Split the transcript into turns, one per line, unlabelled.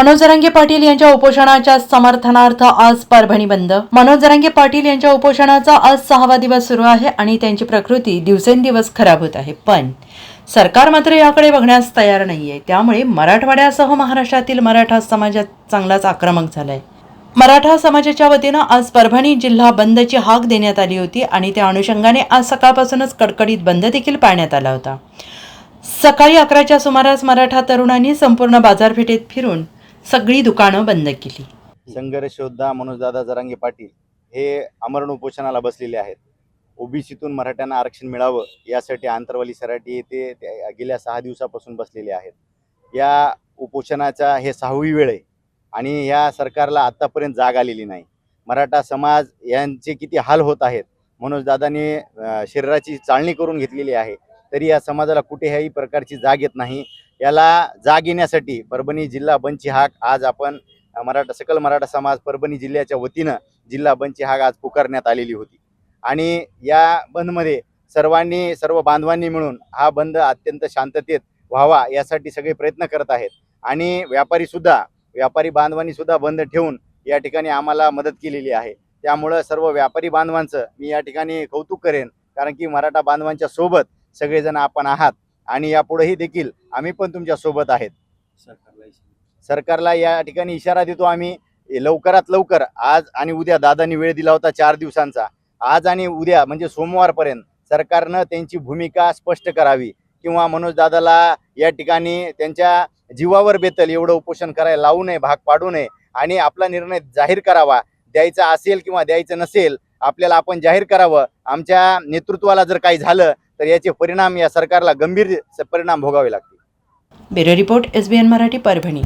मनोज जरांगे पाटील यांच्या उपोषणाच्या समर्थनार्थ आज परभणी बंद. मनोज जरांगे पाटील यांच्या उपोषणाचा आज सहावा दिवस सुरू आहे आणि त्यांची प्रकृती दिवसेंदिवस खराब होत आहे. पण सरकार मात्र याकडे बघण्यास तयार नाहीये. त्यामुळे मराठवाड्यासह महाराष्ट्रातील मराठा समाजात चांगलाच आक्रमक झालाय. मराठा समाजाच्या वतीनं आज परभणी जिल्हा बंदची हाक देण्यात आली होती आणि त्या अनुषंगाने आज सकाळपासूनच कडकडीत बंद देखील पाळण्यात आला होता. सकाळी अकराच्या सुमारास मराठा तरुणांनी संपूर्ण बाजारपेठेत फिरून सगळी दुकानं बंद केली.
संघर्ष योद्धा मनोजदादा जरांगे पाटील हे अमरण उपोषणाला बसलेले आहेत. ओबीसीतून मराठ्यांना आरक्षण मिळावं यासाठी आंतरवाली सराटी येथे गेल्या सहा दिवसापासून बसलेले आहेत. या उपोषणाचा हे सहावी वेळ आहे आणि या सरकारला आत्तापर्यंत जाग आलेली नाही. मराठा समाज यांचे किती हाल होत आहेत मनोजदादाने शरीराची चालणी करून घेतलेली आहे तरी या समाजाला कुठेही प्रकारची जाग येत नाही. याला जाग येण्यासाठी परभणी जिल्हा बंची हाक आज आपण मराठा सकल मराठा समाज परभणी जिल्ह्याच्या वतीनं जिल्हा बंदची हाक आज पुकारण्यात आलेली होती. आणि या बंदमध्ये सर्वांनी सर्व बांधवांनी मिळून हा बंद अत्यंत शांततेत व्हावा यासाठी सगळे प्रयत्न करत आहेत. आणि व्यापारीसुद्धा व्यापारी बांधवांनीसुद्धा बंद ठेवून या ठिकाणी आम्हाला मदत केलेली आहे. त्यामुळं सर्व व्यापारी बांधवांचं मी या ठिकाणी कौतुक करेन. कारण की मराठा बांधवांच्या सोबत सगळेजण आपण आहात. आणि यापुढेही देखील आम्ही पण तुमच्यासोबत आहेत. सरकारला या ठिकाणी इशारा देतो आम्ही. लवकरात लवकर आज आणि उद्या दादांनी वेळ दिला होता चार दिवसांचा. आज आणि उद्या म्हणजे सोमवारपर्यंत सरकारनं त्यांची भूमिका स्पष्ट करावी. किंवा मनोज दादाला या ठिकाणी त्यांच्या जीवावर बेतल एवढं उपोषण करायला लावू नये भाग पाडू नये आणि आपला निर्णय जाहीर करावा. द्यायचा असेल किंवा द्यायचं नसेल आपल्याला आपण जाहीर करावं. आमच्या नेतृत्वाला जर काही झालं तर याचे परिणाम या सरकारला गंभीर परिणाम भोगावे लागतील.
Bureau report S B N Marathi Parbhani.